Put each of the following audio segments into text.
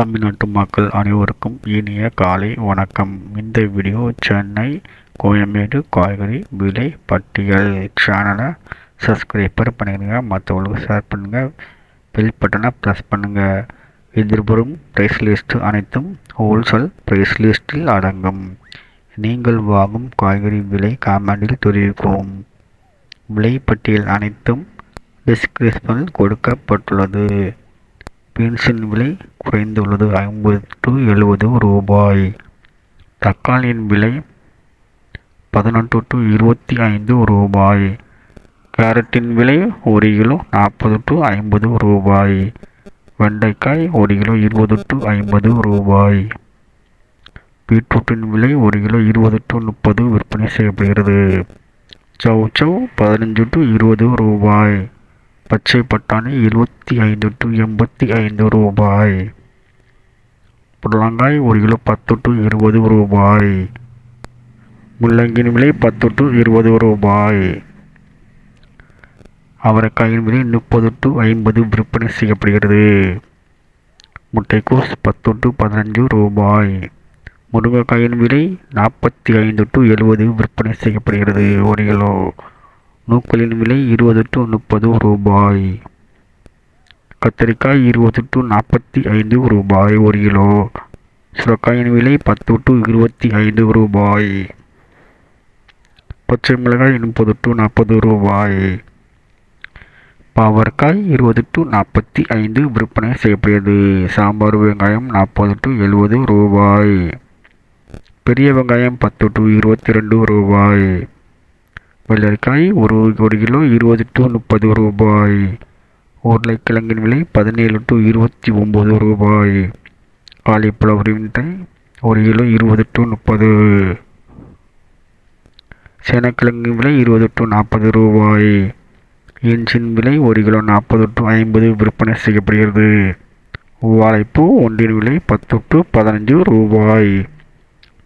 தமிழ்நாட்டு மக்கள் அனைவருக்கும் இனிய காலை வணக்கம். இந்த வீடியோ சென்னை கோயம்பேடு காய்கறி விலை பட்டியல் சேனலை சப்ஸ்கிரைபர் பண்ணிடுங்க மற்றவங்களுக்கு ஷேர் பண்ணுங்கள் பில் பட்டனை ப்ரெஸ் பண்ணுங்கள் எதிர்வரும் ப்ரைஸ் லிஸ்ட் அனைத்தும் ஹோல்சேல் ப்ரைஸ் லிஸ்ட்டில் அடங்கும். நீங்கள் வாங்கும் காய்கறி விலை காமெண்டில் தெரிவிக்கும். விலை பட்டியல் அனைத்தும் டிஸ்கிரிப்ஷனில் கொடுக்கப்பட்டுள்ளது. பீன்ஸின் விலை குறைந்துள்ளது ஐம்பது டு எழுபது ரூபாய். தக்காளியின் விலை பதினெட்டு டு இருபத்தி ஐந்து ரூபாய். கேரட்டின் விலை ஒரு கிலோ நாற்பது டு ஐம்பது ரூபாய். வெண்டைக்காய் ஒரு கிலோ இருபது டு ஐம்பது ரூபாய். பீட்ரூட்டின் விலை ஒரு கிலோ இருபது டு முப்பது விற்பனை செய்யப்படுகிறது. சவ் சவ் பதினஞ்சு டு இருபது ரூபாய். பச்சை பட்டாணி இருபத்தி ஐந்து டு எண்பத்தி ஐந்து ரூபாய். புடலங்காய் ஒரு கிலோ பத்து டு இருபது ரூபாய். முள்ளங்கியின் விலை பத்து டு இருபது ரூபாய். அவரைக்காயின் விலை முப்பது டு ஐம்பது விற்பனை செய்யப்படுகிறது. முட்டைக்கோஸ் பத்து டு பதினஞ்சு ரூபாய். முருங்கைக்காயின் விலை நாற்பத்தி ஐந்து டு எழுபது விற்பனை செய்யப்படுகிறது. ஒரு கிலோ நூக்களின் விலை இருபது டு முப்பது ரூபாய். கத்திரிக்காய் இருபது டு நாற்பத்தி ஐந்து ரூபாய் ஒரு கிலோ. சுரக்காயின் விலை பத்து டு இருபத்தி ஐந்து ரூபாய். பச்சை மிளகாய் முப்பது டு நாற்பது ரூபாய். பாவற்காய் இருபது டு நாற்பத்தி ஐந்து விற்பனை செய்யப்படுகிறது சாம்பார் வெங்காயம் நாற்பது டு எழுபது ரூபாய். பெரிய வெங்காயம் பத்து டு இருபத்தி ரெண்டு ரூபாய். வெள்ளரிக்காய் ஒரு ஒரு கிலோ இருபது டு முப்பது ரூபாய். உருளைக்கிழங்கின் விலை பதினேழு டு இருபத்தி ஒம்பது ரூபாய். காலிஃப்ளவரின் ஒரு கிலோ இருபது டு முப்பது. சேனக்கிழங்கின் விலை இருபது டு நாற்பது ரூபாய். இன்ச்சின் விலை ஒரு கிலோ நாற்பது டு ஐம்பது விற்பனை செய்யப்படுகிறது. வாழைப்பூ ஒன்றின் விலை பத்து டு பதினஞ்சு ரூபாய்.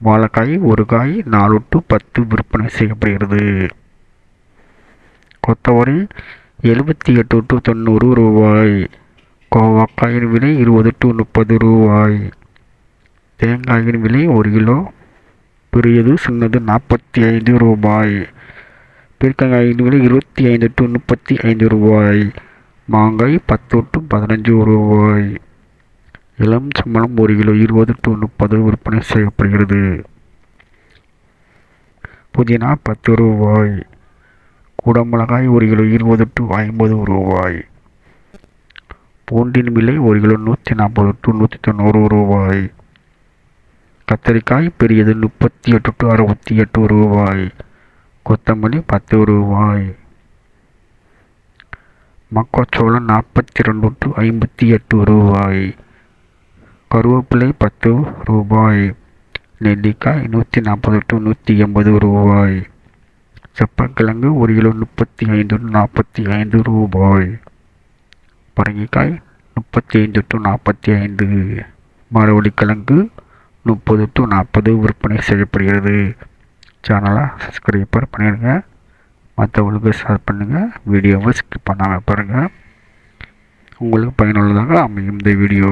வாழைக்காய் ஒரு காய் நாலு டு பத்து விற்பனை செய்யப்படுகிறது. கொத்தவரி எழுபத்தி எட்டு டு தொண்ணூறு ரூபாய். கோவக்காயின் விலை இருபது டு முப்பது ரூபாய். தேங்காயின் விலை ஒரு கிலோ பெரியது சின்னது நாற்பத்தி ஐந்து ரூபாய். பீர்க்கங்காயின் விலை இருபத்தி ஐந்து டு முப்பத்தி ஐந்து ரூபாய். மாங்காய் பத்து டு பதினஞ்சு ரூபாய். இளம் சம்பளம் ஒரு கிலோ இருபது டு முப்பது விற்பனை செய்யப்படுகிறது. புதினா பத்து ரூபாய். குடமிளகாய் ஒரு கிலோ இருபது டு ஐம்பது ரூபாய். பூண்டின் விலை ஒரு கிலோ நூற்றி நாற்பது டு நூற்றி தொண்ணூறு ரூபாய். கத்தரிக்காய் பெரியது முப்பத்தி எட்டு டு அறுபத்தி எட்டு ரூபாய். கொத்தமல்லி பத்து ரூபாய். மக்காச்சோளம் நாற்பத்தி ரெண்டு டு ஐம்பத்தி எட்டு ரூபாய். கருவேப்பிலை பத்து ரூபாய். நெல்லிக்காய் நூற்றி நாற்பது டு நூற்றி எண்பது ரூபாய். செப்பக்கிழங்கு ஒரு கிலோ முப்பத்தி ஐந்து நாற்பத்தி ஐந்து ரூபாய். பரங்கிக்காய் முப்பத்தி ஐந்து டு நாற்பத்தி ஐந்து மரவள்ளிக்கிழங்கு முப்பது டு நாற்பது விற்பனை செய்யப்படுகிறது. சேனலை சப்ஸ்கிரைபர் பண்ணிடுங்க மற்றவங்களுக்கு ஷேர் பண்ணுங்கள் வீடியோவை ஸ்கிப் பண்ணாமல் பாருங்கள் உங்களுக்கு பயனுள்ளதாக அமையும் இந்த வீடியோ